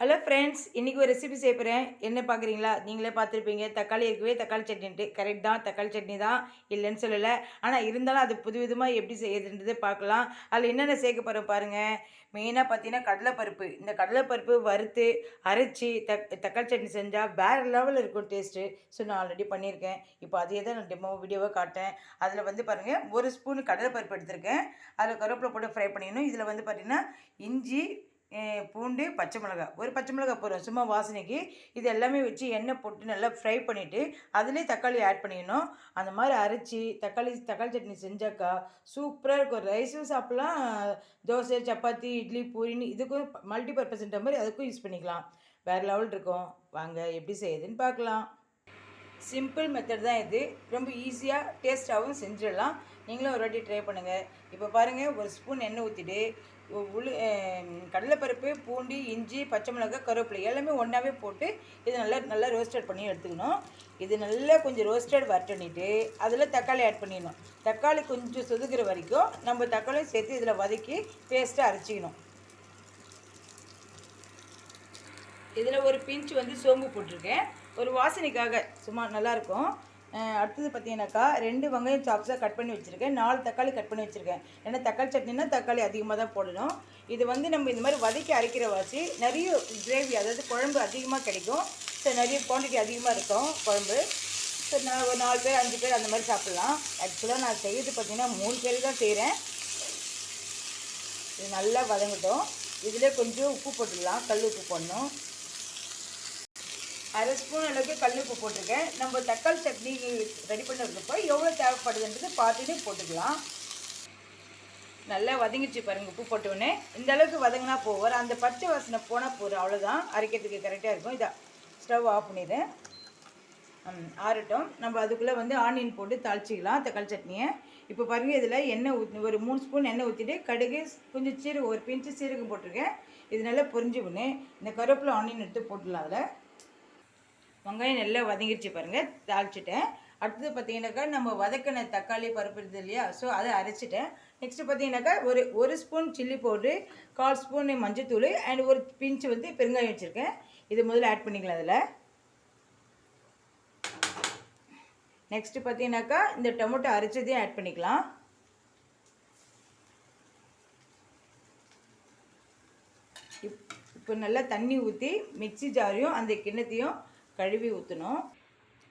Hello friends இன்றைக்கி ஒரு recipe செய்ய போகிறேன் என்ன பார்க்குறீங்களா நீங்களே பார்த்துருப்பீங்க. தக்காளி இருக்கவே தக்காளி சட்னின்ட்டு. கரெக்ட் தான். தக்காளி சட்னி தான். இல்லைன்னு சொல்லலை. ஆனால் இருந்தாலும் அது புது விதமாக எப்படி செய்யுதுன்றதை பார்க்கலாம். அதில் என்னென்ன சேர்க்க போகிறோம் பாருங்கள் மெயினாக பார்த்தீங்கன்னா கடலைப்பருப்பு. இந்த கடலைப்பருப்பு வறுத்து அரைச்சி தக் தக்காளி சட்னி செஞ்சால் வேறு லெவலில் இருக்கும் டேஸ்ட்டு ஸோ நான் ஆல்ரெடி பண்ணியிருக்கேன். இப்போ அதையே தான் நான் டெமோ வீடியோவாக காட்டேன் அதில் வந்து பாருங்கள் ஒரு ஸ்பூன் கடலைப்பருப்பு எடுத்திருக்கேன். அதில் கருவேப்பிலை போட்டு ஃப்ரை பண்ணிடணும். இதில் வந்து பார்த்திங்கன்னா இஞ்சி பூண்டு பச்சை மிளகாய். ஒரு பச்சை மிளகாய் போடுறோம் சும்மா வாசனைக்கு இது எல்லாமே வச்சு எண்ணெய் போட்டு நல்லா ஃப்ரை பண்ணிவிட்டு அதுலேயே தக்காளி ஆட் பண்ணிடணும். அந்த மாதிரி அரைச்சி தக்காளி தக்காளி சட்னி செஞ்சாக்கா சூப்பராக இருக்கும். ரைஸும் சாப்பிட்லாம். தோசை சப்பாத்தி இட்லி பூரின்னு இதுக்கும் மல்டி பர்பஸ்ன்ற மாதிரி அதுக்கும் யூஸ் பண்ணிக்கலாம். வேறு லெவல் இருக்கும். வாங்க எப்படி செய்யுதுன்னு பார்க்கலாம். சிம்பிள் மெத்தட் தான் இது. ரொம்ப ஈஸியாக டேஸ்ட்டாகவும் செஞ்சிடலாம். நீங்களும் ஒரு வாட்டி ட்ரை பண்ணுங்கள் இப்போ பாருங்கள் ஒரு ஸ்பூன் எண்ணெய் ஊற்றிட்டு உளு கடலைப்பருப்பு பூண்டு இஞ்சி பச்சை மிளகாய் கருவேப்பிலை எல்லாமே ஒன்றாவே போட்டு இது நல்லா நல்லா ரோஸ்டட் பண்ணி எடுத்துக்கணும். இது நல்லா கொஞ்சம் ரோஸ்டட் வரட்டணிட்டு அதில் தக்காளி ஆட் பண்ணிடணும். தக்காளி கொஞ்சம் சொதுக்கிற வரைக்கும் நம்ம தக்காளியும் சேர்த்து இதில் வதக்கி பேஸ்ட்டாக அரைச்சிக்கணும். இதில் ஒரு பிஞ்ச் வந்து சோம்பு போட்டிருக்கேன். ஒரு வாசனைக்காக சும்மா நல்லாயிருக்கும். அடுத்தது பார்த்தீங்கன்னாக்கா ரெண்டு வெங்காயம் சாப்ஸாக கட் பண்ணி வச்சுருக்கேன். நாலு தக்காளி கட் பண்ணி வச்சுருக்கேன். ஏன்னா தக்காளி சட்னினா தக்காளி அதிகமாக தான் போடணும். இது வந்து நம்ம இந்த மாதிரி வதக்கி அரைக்கிற வாசி நிறைய கிரேவி அதாவது குழம்பு அதிகமாக கிடைக்கும். ஸோ நிறைய குவான்டிட்டி அதிகமாக இருக்கும் குழம்பு. ஸோ நான் ஒரு நாலு பேர் அஞ்சு பேர் அந்த மாதிரி சாப்பிட்லாம். ஆக்சுவலாக நான் செய்யறது பார்த்தீங்கன்னா மூணு பேர் தான் செய்கிறேன் இது நல்லா வதங்கட்டும். இதில் கொஞ்சம் உப்பு போட்டுடலாம் கல் உப்பு போடணும். அரை ஸ்பூன் அளவுக்கு கல் உப்பு போட்டிருக்கேன். நம்ம தக்காளி சட்னி ரெடி பண்ணுறதுப்போ எவ்வளோ தேவைப்படுதுன்றது பார்த்துட்டு போட்டுக்கலாம். நல்லா வதங்கிச்சு பாருங்கள் உப்பு போட்டோடனே இந்த அளவுக்கு வதங்கினா போவார் அந்த பச்சை வாசனை போனால் போகிற அவ்வளோதான் அரைக்கிறதுக்கு கரெக்டாக இருக்கும். இதை ஸ்டவ் ஆஃப் பண்ணிடுறேன் ஆறட்டும். நம்ம அதுக்குள்ளே வந்து ஆனியன் போட்டு தாளிச்சிக்கலாம் தக்காளி சட்னியை. இப்போ பாருங்கள் இதில் எண்ணெய் ஊற்றி ஒரு மூணு ஸ்பூன் எண்ணெய் ஊற்றிட்டு கடுகு கொஞ்சம் சீரகம் ஒரு பிஞ்சு சீரகம் போட்டிருக்கேன். இது நல்லா பொரிஞ்சு விடணும் இந்த கருவேப்பிலை ஆனியன் எடுத்து போட்டுடலாம் அதில். வெங்காயம் நல்லா வதங்கிடுச்சு பாருங்கள் தாளிச்சிட்டேன். அடுத்தது பார்த்தீங்கன்னாக்கா நம்ம வதக்கின தக்காளி பருப்பு இருக்குது இல்லையா? ஸோ அதை அரைச்சிட்டேன். நெக்ஸ்ட்டு பார்த்தீங்கன்னாக்கா ஒரு ஒரு ஸ்பூன் சில்லி பவுட்ரு கால் ஸ்பூன் மஞ்சத்தூள் அண்ட் ஒரு பிஞ்சு வந்து பெருங்காயம் வச்சுருக்கேன். இது முதல்ல ஆட் பண்ணிக்கலாம் அதில். நெக்ஸ்ட்டு பார்த்தீங்கன்னாக்கா இந்த டொமேட்டோ அரைச்சதையும் ஆட் பண்ணிக்கலாம். இப் இப்போ நல்லா தண்ணி ஊற்றி மிக்ஸி ஜாரையும் அந்த கிண்ணத்தையும் கழுவி ஊற்றணும்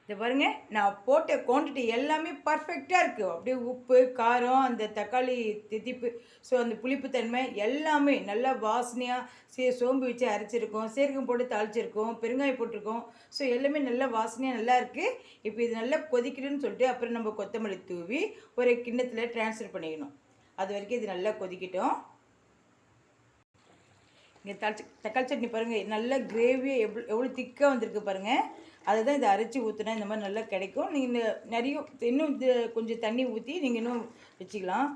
இதை பாருங்க நான் போட்ட குவான்டிட்டி எல்லாமே பர்ஃபெக்டாக இருக்குது அப்படியே உப்பு காரம் அந்த தக்காளி தித்திப்பு ஸோ அந்த புளிப்புத்தன்மை எல்லாமே நல்லா வாசனையாக சே சோம்பு வச்சு அரைச்சிருக்கோம். சீரகம் போட்டு தாளிச்சிருக்கோம். பெருங்காயம் போட்டிருக்கோம். ஸோ எல்லாமே நல்லா வாசனையாக நல்லா இருக்குது இப்போ இது நல்லா கொதிக்கணும்னு சொல்லிட்டு அப்புறம் நம்ம கொத்தமல்லி தூவி ஒரு கிண்ணத்தில் ட்ரான்ஸ்ஃபர் பண்ணிக்கணும் அது வரைக்கும் இது நல்லா கொதிக்கட்டும். இங்கே தக்காளி தக்காளி சட்னி பாருங்கள் நல்லா கிரேவியாக எவ்வளோ எவ்வளோ திக்காக வந்திருக்கு பாருங்கள் அதுதான் இதை அரைச்சி ஊற்றினா இந்த மாதிரி நல்லா கிடைக்கும். நீங்கள் நிறைய இன்னும் இது கொஞ்சம் தண்ணி ஊற்றி நீங்கள் இன்னும் வச்சுக்கலாம்.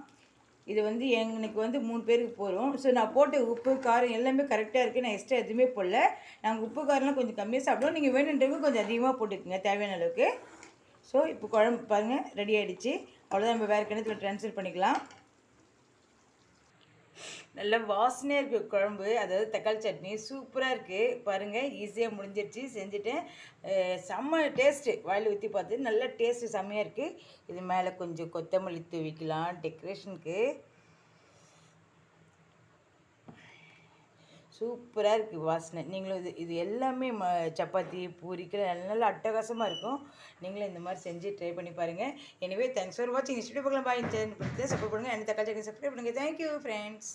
இது வந்து எனக்கு வந்து மூணு பேருக்கு போகிறோம் ஸோ நான் போட்ட உப்பு காரம் எல்லாமே கரெக்டாக இருக்குது நான் எக்ஸ்ட்ரா எதுவுமே போடல. நாங்கள் உப்பு காரம்லாம் கொஞ்சம் கம்மியாக சாப்பிடுவோம். நீங்கள் வேணுன்றவங்க கொஞ்சம் அதிகமாக போட்டுக்கோங்க தேவையான அளவுக்கு. ஸோ இப்போ குழம்பு பாருங்கள் ரெடி ஆகிடுச்சு அவ்வளோதான் நம்ம வேறு கிணத்துல ட்ரான்ஸ்ஃபர் பண்ணிக்கலாம். நல்ல வாசனையாக இருக்குது குழம்பு. அதாவது தக்காளி சட்னி சூப்பராக இருக்குது பாருங்கள் ஈஸியாக முடிஞ்சிருச்சு. செஞ்சுட்டேன். செம்ம டேஸ்ட்டு வாயில் ஊற்றி பார்த்து நல்ல டேஸ்ட்டு செம்மையாக இருக்குது இது மேலே கொஞ்சம் கொத்தமல்லி தூவிக்கலாம் டெக்கரேஷனுக்கு சூப்பராக இருக்குது வாசனை. நீங்களும் இது இது எல்லாமே ம சப்பாத்தி பூரிக்கு நல்லா அட்டகாசமாக இருக்கும். நீங்களும் இந்த மாதிரி செஞ்சு ட்ரை பண்ணி பாருங்கள் எனவே தேங்க்ஸ் ஃபார் வாட்சிங் ஸ்டுடியோ பார்க்கலாம். பாய் சேனல் சப்போர்ட் பண்ணுங்கள் எனக்கு தக்காளி சட்னி சப்ஸ்கிரைப் பண்ணுங்கள் தேங்க்யூ ஃப்ரெண்ட்ஸ்